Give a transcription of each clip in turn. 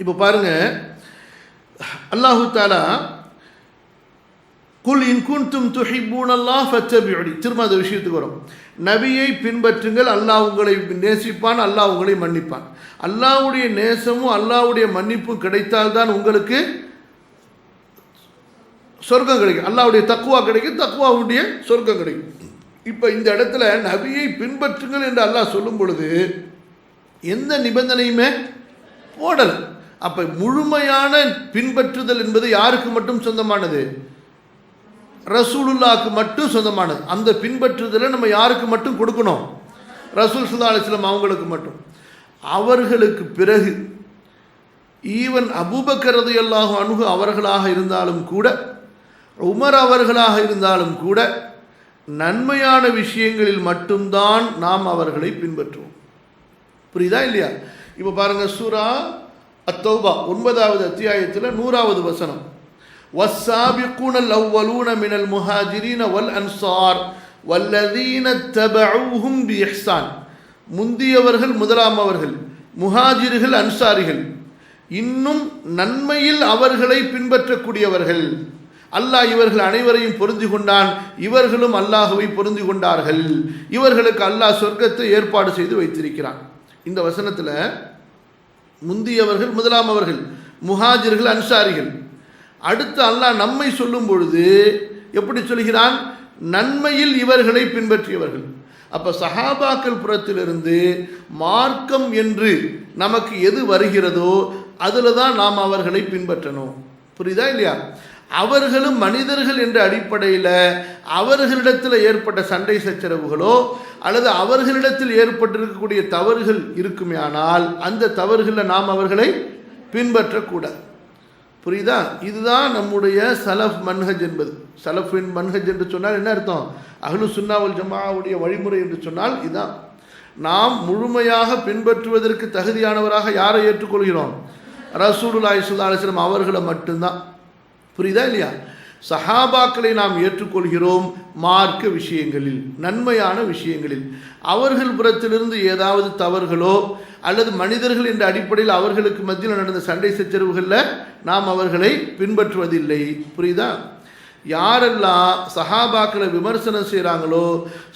இப்போ பாருங்க. அல்லாஹு தாலா குல் இன்குன்தும் குன்தும் துஹிப்பூன் அல்லாஹ் ஃபத்தபிஉனி. திரும்ப அந்த விஷயத்துக்கு வரும். நபியை பின்பற்றுங்கள் அல்லாஹ் உங்களை நேசிப்பான் அல்லாஹ் உங்களை மன்னிப்பான். அல்லாஹுடைய நேசமும் அல்லாஹ்வுடைய மன்னிப்பும் கிடைத்தால்தான் உங்களுக்கு சொர்க்கம் கிடைக்கும். அல்லாவுடைய தக்குவா கிடைக்கும் தக்குவாவுடைய சொர்க்கம் கிடைக்கும். இப்போ இந்த இடத்துல நபியை பின்பற்றுங்கள் என்று அல்லாஹ் சொல்லும் பொழுது எந்த நிபந்தனையுமே போடலை. அப்போ முழுமையான பின்பற்றுதல் என்பது யாருக்கு மட்டும் சொந்தமானது? ரசூலுல்லாவுக்கு மட்டும் சொந்தமானது. அந்த பின்பற்றுதலை நம்ம யாருக்கு மட்டும் கொடுக்கணும்? ரசூல் சுல்லா அலிஸ்லாம் அவங்களுக்கு மட்டும். அவர்களுக்கு பிறகு ஈவன் அபூபக்கரது எல்லாகும் அணுகு அவர்களாக இருந்தாலும் கூட உமர் அவர்களாக இருந்தாலும் கூட நன்மையான விஷயங்களில் மட்டும்தான் நாம் அவர்களை பின்பற்றுவோம். புரியுதா இல்லையா? இப்போ பாருங்க சூரா அத்தௌபா ஒன்பதாவது அத்தியாயத்தில் நூறாவது வசனம் والسابقون الأولون من المهاجرين والأنصار والذين اتبعوهم بإحسان முந்தியவர்கள் முதலாம் அவர்கள் முஹாஜிர்கள் அன்சாரிகள் இன்னும் நன்மையில் அவர்களை பின்பற்றக்கூடியவர்கள் அல்லாஹ் இவர்கள் அனைவரையும் பொருந்தி கொண்டான் இவர்களும் அல்லாஹுவை பொருந்தி கொண்டார்கள் இவர்களுக்கு அல்லாஹ் சொர்க்கத்தை ஏற்பாடு செய்து வைத்திருக்கிறான் இந்த வசனத்தில் முந்தியவர்கள் முதலாம் அவர்கள் முஹாஜிர்கள் அன்சாரிகள். அடுத்து அல்லாஹ் நம்மை சொல்லும் பொழுது எப்படி சொல்கிறான்? நன்மையில் இவர்களை பின்பற்றியவர்கள். அப்போ சஹாபாக்கள் புறத்திலிருந்து மார்க்கம் என்று நமக்கு எது வருகிறதோ அதில் தான் நாம் அவர்களை பின்பற்றணும். புரியுதா இல்லையா? அவர்களும் மனிதர்கள் என்ற அடிப்படையில் அவர்களிடத்தில் ஏற்பட்ட சண்டை சச்சரவுகளோ அல்லது அவர்களிடத்தில் ஏற்பட்டிருக்கக்கூடிய தவறுகள் இருக்குமே ஆனால் அந்த தவறுகளில் நாம் அவர்களை பின்பற்றக்கூடாது. புரியுதா? இதுதான் நம்முடைய சலஃப் மன்ஹஜ் என்பது. சலஃபின் மன்ஹஜ் என்று சொன்னால் என்ன அர்த்தம்? அகலு சுன்னாவல் ஜமாவுடைய வழிமுறை என்று சொன்னால் இதுதான் நாம் முழுமையாக பின்பற்றுவதற்கு தகுதியானவராக யாரை ஏற்றுக்கொள்கிறோம்? ரசூலுல்லாய் ஸல்லல்லாஹு அலைஹி அவர்களை மட்டும்தான். புரியுதா இல்லையா? சஹாபாக்களை நாம் ஏற்றுக்கொள்கிறோம் மார்க்க விஷயங்களில் நன்மையான விஷயங்களில். அவர்கள் புறத்திலிருந்து ஏதாவது தவறுகளோ அல்லது மனிதர்கள் என்ற அடிப்படையில் அவர்களுக்கு மத்தியில் நடந்த சண்டை சச்சரவுகளில் நாம் அவர்களை பின்பற்றுவதில்லை. புரியுதா? யாரெல்லாம் சஹாபாக்களை விமர்சனம் செய்கிறாங்களோ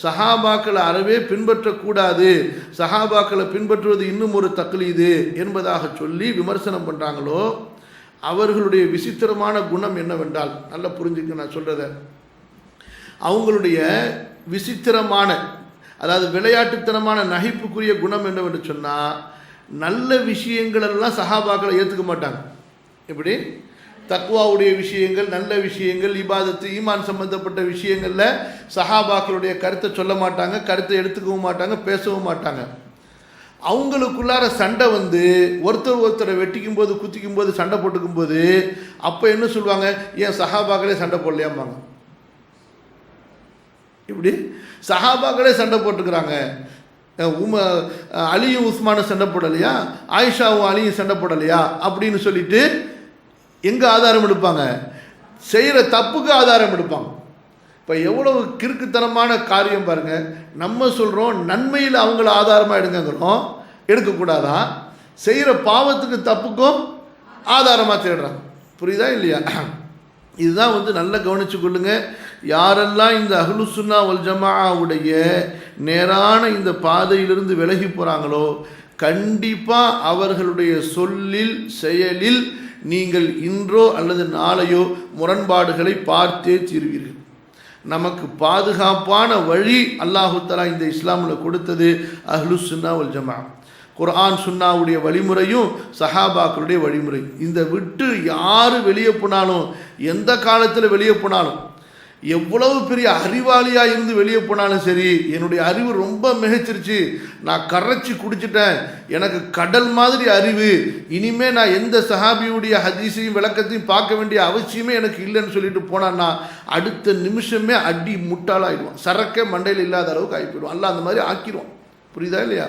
சஹாபாக்களை அறவே பின்பற்றக்கூடாது சஹாபாக்களை பின்பற்றுவது இன்னும் ஒரு தக்லீது என்பதாக சொல்லி விமர்சனம் பண்ணுறாங்களோ அவர்களுடைய விசித்திரமான குணம் என்னவென்றால் நல்லா புரிஞ்சுக்க நான் சொல்கிறத அவங்களுடைய விசித்திரமான அதாவது விளையாட்டுத்தனமான நகைப்புக்குரிய குணம் என்னவென்று சொன்னால் நல்ல விஷயங்களெல்லாம் சஹாபாக்களை ஏற்றுக்க மாட்டாங்க. எப்படி? தக்குவாவுடைய விஷயங்கள் நல்ல விஷயங்கள் இபாதத்து ஈமான் சம்பந்தப்பட்ட விஷயங்களில் சஹாபாக்களுடைய கருத்தை சொல்ல மாட்டாங்க கருத்தை எடுத்துக்கவும் மாட்டாங்க பேசவும் மாட்டாங்க. அவங்களுக்குள்ளார சண்டை வந்து ஒருத்தர் ஒருத்தரை வெட்டிக்கும் போது குத்திக்கும் போது சண்டை போட்டுக்கும் போது அப்போ என்ன சொல்லுவாங்க? ஏன் சஹாபாக்களே சண்டை போடலையாம்பாங்க. இப்படி சஹாபாக்களே சண்டை போட்டுக்கிறாங்க. உம அலியும் உஸ்மானும் சண்டை போடலையா? ஆயிஷாவும் அலியும் சண்டை போடலையா? அப்படின்னு சொல்லிட்டு எங்கே ஆதாரம் எடுப்பாங்க? செய்கிற தப்புக்கு ஆதாரம் எடுப்பாங்க. இப்போ எவ்வளவு கிறுக்குத்தனமான காரியம் பாருங்கள் நம்ம சொல்கிறோம் நன்மையில் அவங்கள ஆதாரமாக எடுங்கங்கிறோம். எடுக்கக்கூடாதான் செய்கிற பாவத்துக்கு தப்புக்கும் ஆதாரமாக தேடுறாங்க. புரியுதா இல்லையா? இதுதான் வந்து நல்லா கவனித்து கொள்ளுங்க. யாரெல்லாம் இந்த அஹ்லு சுன்னா ஜமாவுடைய நேரான இந்த பாதையிலிருந்து விலகி போகிறாங்களோ கண்டிப்பாக அவர்களுடைய சொல்லில் செயலில் நீங்கள் இன்றோ அல்லது நாளையோ முரண்பாடுகளை பார்த்தே தீர்வீர்கள். நமக்கு பாதுகாப்பான வழி அல்லாஹுத்தலா இந்த இஸ்லாமில் கொடுத்தது அஹ்லு சுன்னா உல் ஜமா. குர்ஆன் சுன்னாவுடைய வழிமுறையும் சஹாபாக்களுடைய வழிமுறை இந்த விட்டு யார் வெளியே போனாலும் எந்த காலத்தில் வெளியே போனாலும் எவ்வளவு பெரிய அறிவாளியாக இருந்து வெளியே போனாலும் சரி என்னுடைய அறிவு ரொம்ப மிகச்சிருச்சு. நான் கரைச்சி குடிச்சிட்டேன். எனக்கு கடல் மாதிரி அறிவு. இனிமேல் நான் எந்த சஹாபியுடைய ஹதீஸையும் விளக்கத்தையும் பார்க்க வேண்டிய அவசியமே எனக்கு இல்லைன்னு சொல்லிட்டு போனான்னா அடுத்த நிமிஷமே அடி முட்டாளாகிடுவான் சரக்கே மண்டையில் இல்லாத அளவுக்கு ஆகிப்போயிடுவான். அல்ல அந்த மாதிரி ஆக்கிடுவான். புரியுதா இல்லையா?